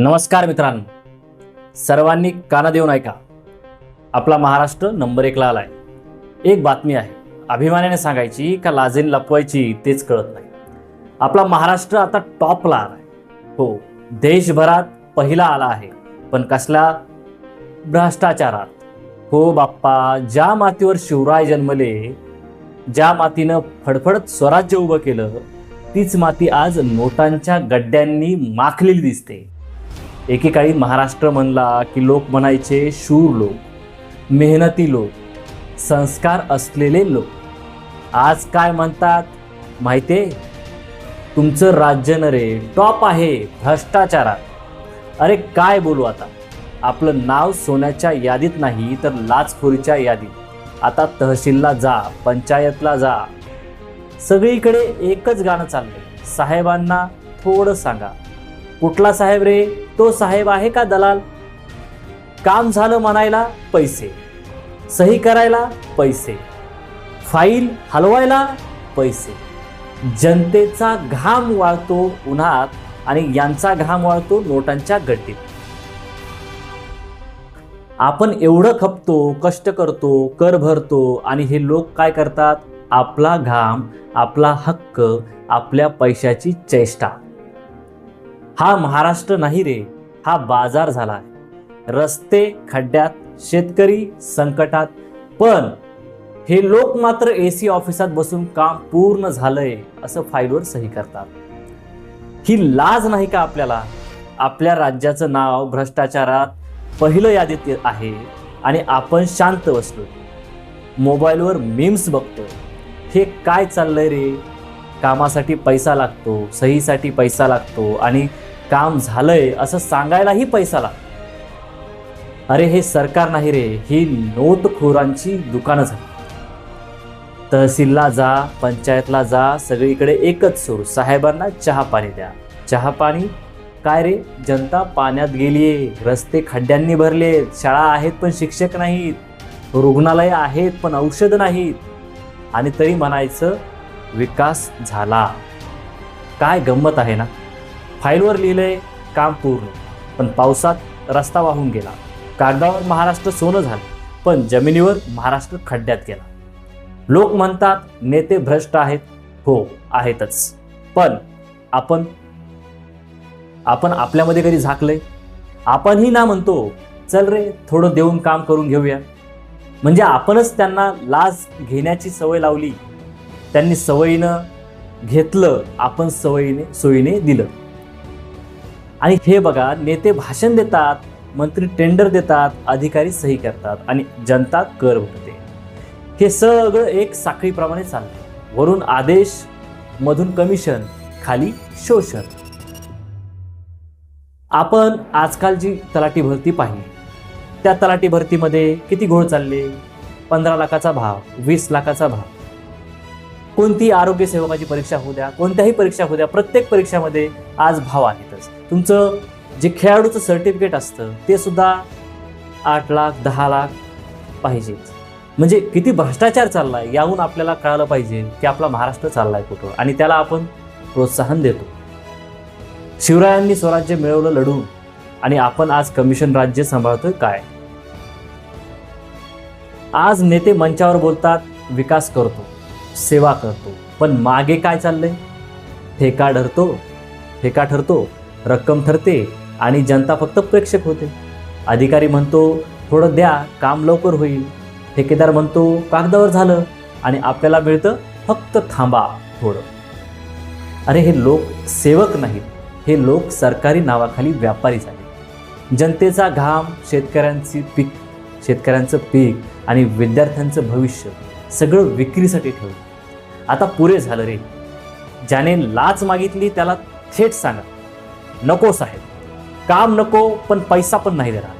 नमस्कार मित्रांनो. सर्वांनी काना देऊन ऐका. आपला महाराष्ट्र नंबर एकला आलाय. एक बातमी आहे. अभिमानाने सांगायची का लाजेन लपवायची तेच कळत नाही. आपला महाराष्ट्र आता टॉपला आला आहे हो देशभरात पहिला आला आहे. पण कसल्या भ्रष्टाचारात. हो बाप्पा ज्या मातीवर शिवराय जन्मले ज्या मातीनं फडफडत स्वराज्य उभं केलं तीच माती आज नोटांच्या गड्ड्यांनी माखलेली दिसते. एकेकाळी महाराष्ट्र म्हणला की लोक म्हणायचे शूर लोक मेहनती लोक संस्कार असलेले लोक. आज काय म्हणतात माहितीये? तुमचं राज्य न रे टॉप आहे भ्रष्टाचारात. अरे काय बोलू आता? आपलं नाव सोन्याच्या यादीत नाही तर लाचखोरीच्या यादीत. आता तहसीलला जा पंचायतला जा. सगळीकडे एकच गाणं चाललंय. साहेबांना थोडं सांगा. कुठला साहेब रे? तो साहेब आहे का दलाल? काम झालं म्हणायला पैसे. सही करायला पैसे. फाईल हलवायला पैसे. जनतेचा घाम वाळतो उन्हात आणि यांचा घाम वाळतो नोटांच्या गड्डीत. आपण एवढं खपतो कष्ट करतो कर भरतो आणि हे लोक काय करतात? आपला घाम आपला हक्क आपल्या पैशाची चेष्टा. हा महाराष्ट्र नाही रे हा बाजार झाला आहे रस्ते खड्ड्यात शेतकरी संकटात. पण हे लोक मात्र ए सी ऑफिसात बसून काम पूर्ण झालंय असं फाईलवर सही करतात. ही लाज नाही का आपल्याला? आपल्या राज्याचं नाव भ्रष्टाचारात पहिलं यादीत आहे आणि आपण शांत बसलो मोबाईलवर मीम्स बघतोय. हे काय चाललंय रे? कामासाठी पैसा लागतो सहीसाठी पैसा लागतो आणि काम झालंय असं सांगायलाही पैसा लागतो. अरे हे सरकार नाही रे ही नोटखोरांची दुकानं झाली. तहसीलला जा पंचायतला जा सगळीकडे एकच सूर साहेबांना चहा पाणी द्या. चहा पाणी? काय रे जनता पाण्यात गेलीये रस्ते खड्ड्यांनी भरले शाळा आहेत पण शिक्षक नाहीत रुग्णालय आहेत पण औषध नाहीत. आणि तरी म्हणायचं विकास झाला. काय गंमत आहे ना? फाईलवर लिहिलंय काम पूर्ण पण पावसात रस्ता वाहून गेला. कागदावर महाराष्ट्र सोनं झालं पण जमिनीवर महाराष्ट्र खड्ड्यात गेला. लोक म्हणतात नेते भ्रष्ट आहेत. हो आहेतच. पण आपण आपण आपल्यामध्ये कधी झाकलंय? आपणही ना म्हणतो चल रे थोडं देऊन काम करून घेऊया. म्हणजे आपणच त्यांना लाज घेण्याची सवय लावली. त्यांनी सवयीनं घेतलं आपण सवयीने सोयीने दिलं. आणि हे बघा नेते भाषण देतात मंत्री टेंडर देतात अधिकारी सही करतात आणि जनता कर भरते. हे सगळं एक साखळीप्रमाणे चालतं. वरून आदेश मधून कमिशन खाली शोषण. आपण आजकालची तलाठी भरती पाहिली त्या तलाठी भरतीमध्ये किती घोळ चालले? पंधरा लाखाचा भाव वीस लाखाचा भाव. कोणती आरोग्य सेवकाची परीक्षा होऊ द्या कोणत्याही परीक्षा होऊ द्या प्रत्येक परीक्षामध्ये आज भाव आहेतच. तुमचं जे खेळाडूचं सर्टिफिकेट असतं ते सुद्धा आठ लाख दहा लाख पाहिजेच म्हणजे किती भ्रष्टाचार चाललाय याहून आपल्याला कळालं पाहिजे की आपला महाराष्ट्र चाललाय कुठं आणि त्याला आपण प्रोत्साहन देतो. शिवरायांनी स्वराज्य मिळवलं लढून आणि आपण आज कमिशन राज्य सांभाळतोय काय? आज नेते मंचावर बोलतात विकास करतो. सेवा करतो. पण मागे काय चाललंय? ठेका ठरतो ठेका ठरतो रक्कम ठरते आणि जनता फक्त प्रेक्षक होते. अधिकारी म्हणतो थोडं द्या काम लवकर होईल. ठेकेदार म्हणतो कागदावर झालं आणि आपल्याला मिळतं फक्त थांबा थोडं. अरे हे लोक सेवक नाहीत. हे लोक सरकारी नावाखाली व्यापारी झाले जनतेचा घाम शेतकऱ्यांची पीक शेतकऱ्यांचं पीक आणि विद्यार्थ्यांचं भविष्य सगळं विक्रीसाठी ठेवलं आता पुरे झालं रे. ज्याने लाच मागितली त्याला थेट सांगा. नको साहेब. काम नको पण पैसा पण नाही देणार.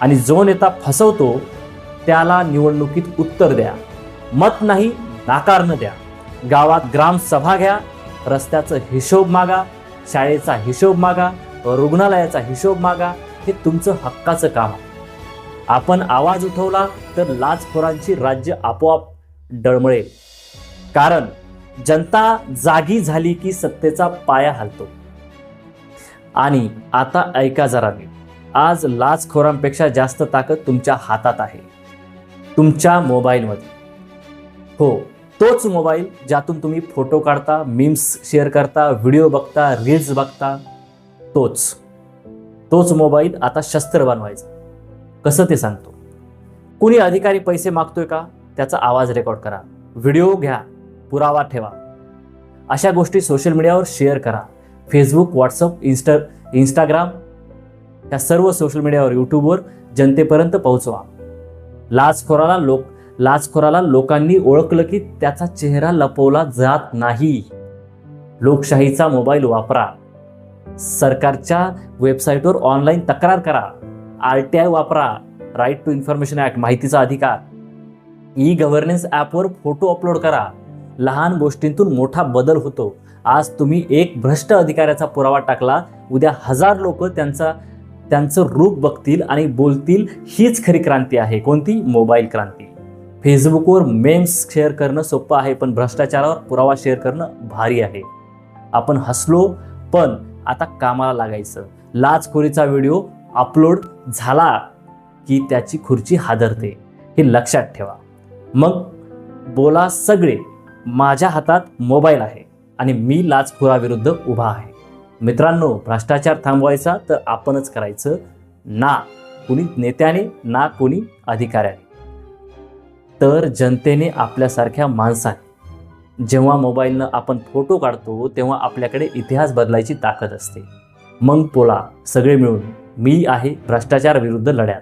आणि जो नेता फसवतो त्याला निवडणुकीत उत्तर द्या. मत नाही नाकारनं द्या. गावात ग्रामसभा घ्या रस्त्याचा हिशोब मागा शाळेचा हिशोब मागा रुग्णालयाचा हिशोब मागा हे तुमचं हक्काचं काम आहे. आपण आवाज उठवला तर लाचखोरांची राज्य आपोआप डळमळेल. कारण जनता जागी झाली की सत्तेचा पाया हलतो. आणि आता ऐका जरा मी आज लाचखोरांपेक्षा जास्त ताकद तुमच्या हातात आहे. तुमच्या मोबाईलमध्ये. हो तोच मोबाईल ज्यातून तुम्ही फोटो काढता मीम्स शेअर करता व्हिडिओ बघता रील्स बघता तोच. तोच मोबाईल आता शस्त्र बनवायचा. कसं ते सांगतो? कुणी अधिकारी पैसे मागतोय का? त्याचा आवाज रेकॉर्ड करा. व्हिडिओ घ्या. पुरावा ठेवा. अशा गोष्टी सोशल मीडियावर शेअर करा. फेसबुक व्हॉट्सअप इन्स्टा इंस्टाग्राम या सर्व सोशल मीडियावर यूट्यूबवर जनतेपर्यंत पोहोचवा. लाचखोराला लोक लाचखोराला लोकांनी ओळखलं की त्याचा चेहरा लपवला जात नाही. लोकशाहीचा मोबाईल वापरा. सरकारच्या वेबसाईटवर ऑनलाईन तक्रार करा. आर टी आय वापरा. राईट टू इन्फॉर्मेशन ॲक्ट माहितीचा अधिकार. ई गव्हर्नन्स ॲपवर फोटो अपलोड करा. लहान गोष्टींतून मोठा बदल होतो. आज तुम्ही एक भ्रष्ट अधिकाऱ्याचा पुरावा टाकला उद्या हजार लोक त्यांचा त्यांचं रूप बघतील आणि बोलतील हीच खरी क्रांती आहे. कोणती? मोबाईल क्रांती. फेसबुकवर मेम्स शेअर करणं सोपं आहे पण भ्रष्टाचारावर पुरावा शेअर करणं भारी आहे. आपण हसलो पण आता कामाला लागायचं. लाचखोरीचा व्हिडिओ अपलोड झाला की त्याची खुर्ची हादरते. हे लक्षात ठेवा. मग बोला सगळे. माझ्या हातात मोबाईल आहे आणि मी लाचखोराविरुद्ध उभा आहे. मित्रांनो भ्रष्टाचार थांबवायचा तर आपणच करायचं. ना कुणी नेत्याने ना कुणी अधिकाऱ्याने. तर जनतेने आपल्यासारख्या माणसाने. जेव्हा मोबाईलनं आपण फोटो काढतो तेव्हा आपल्याकडे इतिहास बदलायची ताकद असते. मग बोला सगळे मिळून मी आहे भ्रष्टाचार विरुद्ध लढ्यात.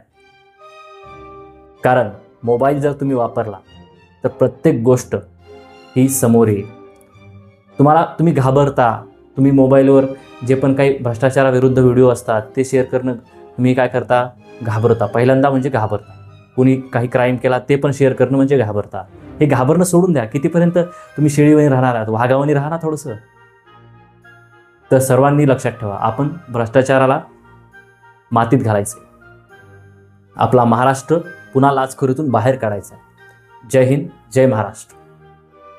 कारण मोबाईल जर तुम्ही वापरला तर प्रत्येक गोष्ट ही समोर येईल तुम्हाला तुम्ही घाबरता तुम्ही मोबाईलवर जे पण काही भ्रष्टाचाराविरुद्ध व्हिडिओ असतात ते शेअर करणं तुम्ही काय करता? घाबरता. पहिल्यांदा म्हणजे घाबरता. कुणी काही क्राईम केला ते पण शेअर करणं म्हणजे घाबरता. हे घाबरणं सोडून द्या. कितीपर्यंत तुम्ही शिळीवणी राहणार आहात? वाघावानी राहा ना थोडंसं. तर सर्वांनी लक्षात ठेवा. आपण भ्रष्टाचाराला मातीत घालायचे आपला महाराष्ट्र पुन्हा लाचखोरीतून बाहेर काढायचा. जय हिंद जय महाराष्ट्र.